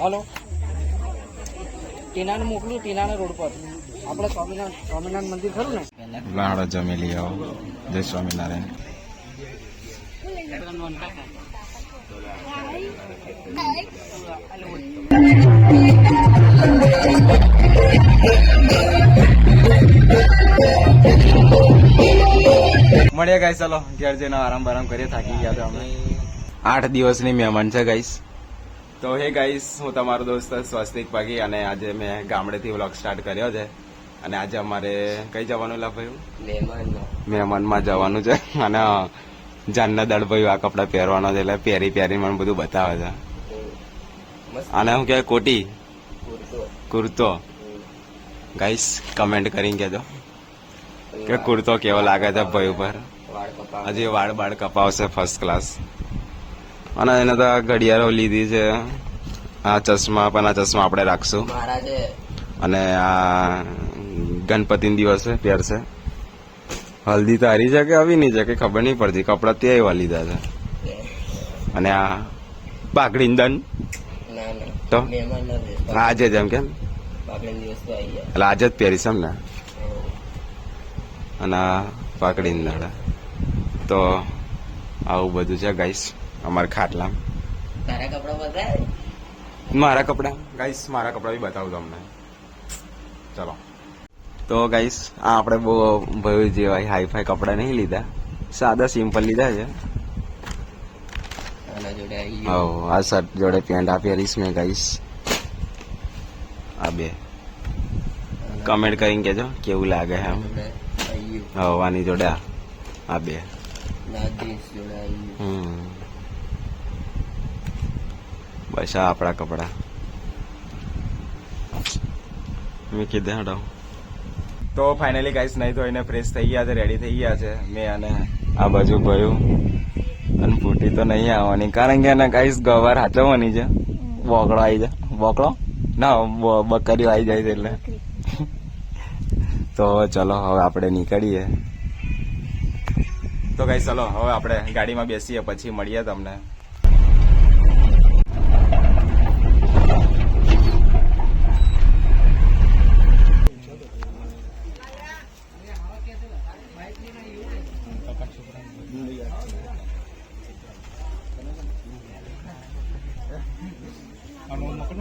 Hello. ટીનાને મોકલું, ટીનાના road પર. આપણે સ્વામિનારાયણ સ્વામિનારાયણ મંદિર ખરું ને? લાડો જમી લઈ આવો જય સ્વામિનારાયણ. મળીએ ગાઈસ ચલો. ઘેર જઈને આરામ બારામ કરીએ, થાકી ગયા તો અમે. આઠ દિવસની મહેમાન છે ગાઈસ તો હે ગાઈસ હું તમારો દોસ્ત સ્વસ્તિક પાગી અને આજે મેં ગામડેથી વ્લોગ સ્ટાર્ટ કર્યો છે. અને આજે અમારે કઈ જવાનું લાભાયું મહેમાનમાં. જવાનું છે. અને જાનના દળ ભાઈ આ કપડા પહેરવાનો છે એટલે પહેરી પહેરી મને બધું બતાવે છે. અને હું કે કોટી. કુર્તો. ગાઈસ કમેન્ટ કરીને કહેજો. કે કુર્તો કેવો લાગે છે ભાઈ ઉપર? હજી વાળ બાળ કપાવશે ફર્સ્ટ ક્લાસ અને એને તો ઘડિયાળો લીધી છે. આ ચશ્મા પણ આ ચશ્મા આપણે રાખશું. અને આ ગણપતિ દિવસે પહેરશે હલ્દી તારી છે કે આવી નહીં છે કે ખબર નહીં પડતી. કપડા ત્યાં એવા લીધા છે. અને આ પાકડી દન તો? આજે જ એમ કેમ? બાકડી એટલે આજે જ પહેરીશ એમ ને? અને આ પાકડી દાડા. તો આવું બધું છે ગાઈસ અમારા ખાટલા. તારા કપડા બતાય મારા કપડા. ગાઈસ મારા કપડા બી બતાવું તમને. ચલો. તો ગાઈસ આ આપણે બહુ ભયું જેવા હાઈ ફાઈ કપડા નહીં લીધા. સાદા સિમ્પલ લીધા છે. આ શર્ટ જોડે પેન્ટ આ પહેરીશ મેં ગાઈસ આ બે. કમેન્ટ કરીને કેજો કેવું લાગે છે એમ. જોડે આવી હવ આની જોડે આ. બે. હમ. બસ આ આપણા કપડા. મેં કીધે હટાવું તો ફાઇનલી ગાઈસ નહીં તો એને ફ્રેશ થઈ ગયા છે રેડી થઈ ગયા છે. મેં અને આ બાજુ ભયું અને ફૂટી તો નહીં આવવાની. કારણ કે એને ગાઈસ ગવાર હાચવવાની છે. બોકડો આવી જાય. બોકડો ના બ- બકરીઓ આવી જાય છે એટલે. તો ચલો હવે આપણે નીકળીએ. તો ગાઈસ ચલો હવે આપણે ગાડીમાં બેસીએ પછી મળીએ તમને.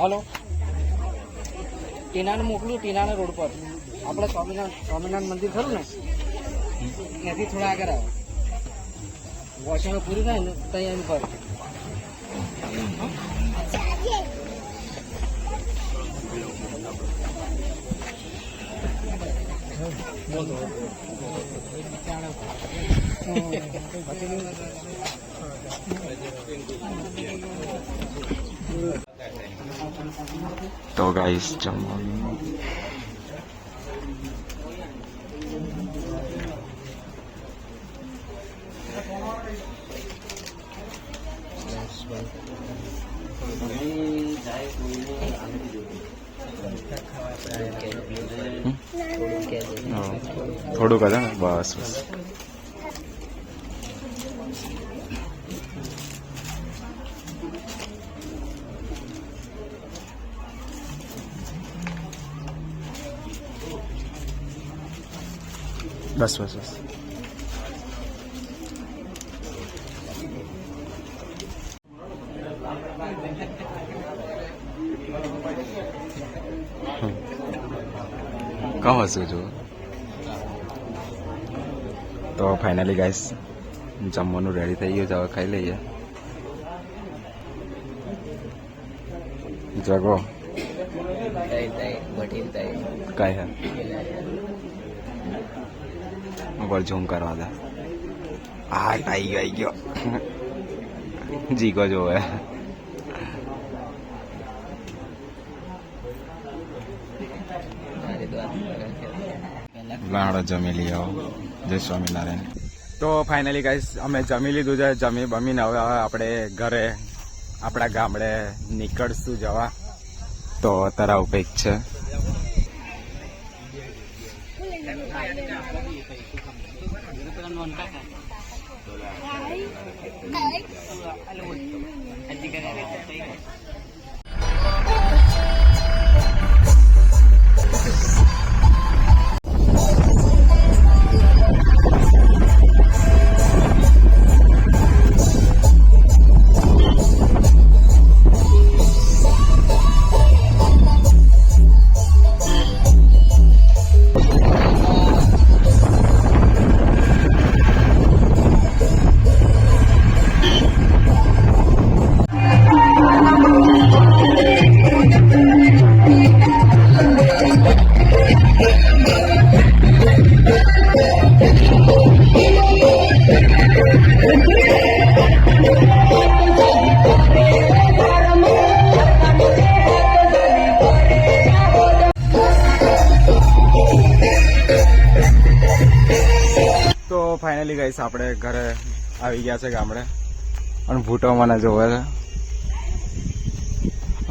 હલો. ટીનાને મોકલું, ટીનાને રોડ પર. આપણે સ્વામિનારાયણ સ્વામિનારાયણ મંદિર ખરું ને? ત્યાંથી થોડા આગળ આવે. વોશિંગ પૂરી થાય ને ત્યાં એમ તો ગાઈસ જમવાનું હા. થોડુંક હતા ને બસ બસ બસ બસ બસ. કહો શું જો તો ફાઇનલી ગાઈસ જમવાનું રેડી થઈ ગયું હવે ખાઈ લઈએ. જગો. કઈ હે. ઉપર ઝૂમ કરવા દે. આ આઈ ગઈ ગયો. જીગો જોવે. લાડો જમી લઈ આવો જય સ્વામિનારાયણ. તો ફાઇનલી ગાઈસ અમે જમી લીધું છે. જમી બમીને હવે આપણે ઘરે આપણા ગામડે નીકળશું જવા. તો તરાવ કંઈક છે. તો ફાઇનલી ગઈશ આપણે ઘરે આવી ગયા છે ગામડે. અને ભૂટો મને જોવે છે.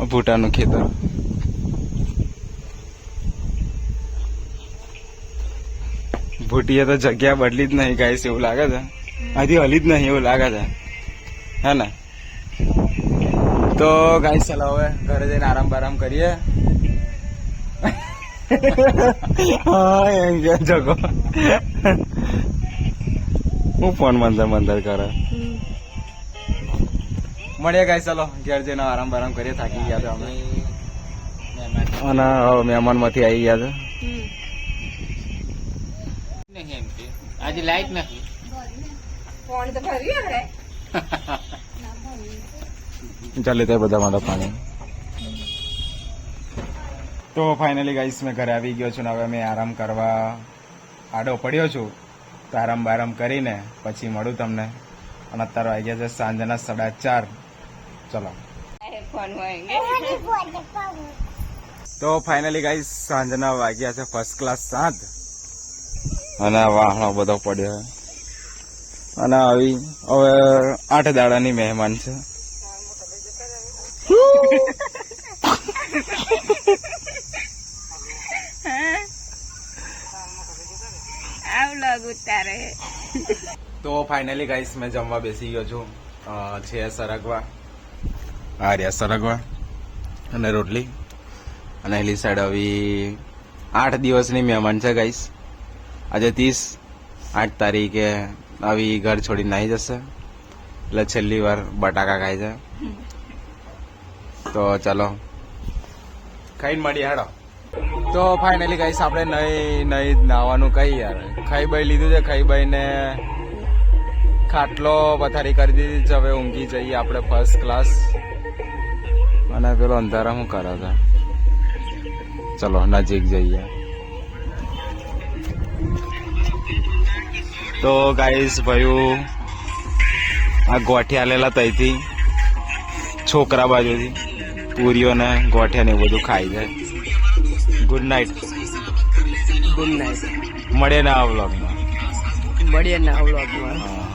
ભૂટાનું ખેતર. ભૂટીએ તો જગ્યા બદલી જ નહીં ગાઈસ એવું લાગે છે. હજી હલી જ નહીં એવું લાગે છે. હે ને? તો ગાઈસ ચાલો હવે ઘરે જઈને આરામ બારામ કરીએ. હા, એમ કે જગો. હું ફોન મંદર મંદર કરે. મળીએ ગાઈ ચાલો. ઘેર જઈને આરામ બારામ કરીએ થાકી ગયા તો અમે. અને હવે મહેમાનમાંથી આવી ગયા છે. આજે લાઈટ નથી. ફોન તો ભરી હે ચાલે તે બધા મારા પાણી. તો ફાઇનલી ગાઈસ મેં ઘરે આવી ગયો છું ને હવે મેં આરામ કરવા આડો પડ્યો છું. આરામ બારામ કરીને પછી મળું તમને. અને અત્યારે વાગ્યા છે સાંજના સાડા ચાર. ચલો. તો ફાઇનલી ગાઈ સાંજના વાગ્યા છે ફર્સ્ટ ક્લાસ સાત અને વાહણો બધો પડ્યો. છે. અને આવી હવે આઠ દાડાની મહેમાન છે. આવ લાગુ ઉતારે. તો ફાઇનલી ગાઈસ મેં જમવા બેસી ગયો છું. છે સરગવા. આ રહ્યા સરગવા અને રોટલી. અને એલી સાઈડ આવી આઠ દિવસની મહેમાન છે ગાઈસ આજે ત્રીસ, આઠ તારીખે આવી ઘર છોડીને આવી જશે. એટલે છેલ્લી વાર બટાકા ખાય છે. તો ચાલો. ખાઈને મળીએ, હેડો. તો ફાઇનલી ગાઈસ આપણે નહીં નહીં નાવાનું કઈ યાર. ખાઈ બાઈ લીધું છે ખાઈ બાઈને ખાટલો પથારી કરી દીધી છે, હવે ઊંઘી જઈએ આપણે ફર્સ્ટ ક્લાસ અને પેલો અંધારા શું કરે છે? ચલો, નજીક જઈએ. તો ગાઈસ ભાઈ આ ગોઠિયા લેલા તઈથી, છોકરા બાજુથી, પૂરીઓને ગોઠિયાને ને બધું ખાઈ જાય. ગુડ નાઇટ ગુડ નાઇટ મળે ના આ વ્લોગમાં મળીએ ના વ્લોગમાં હા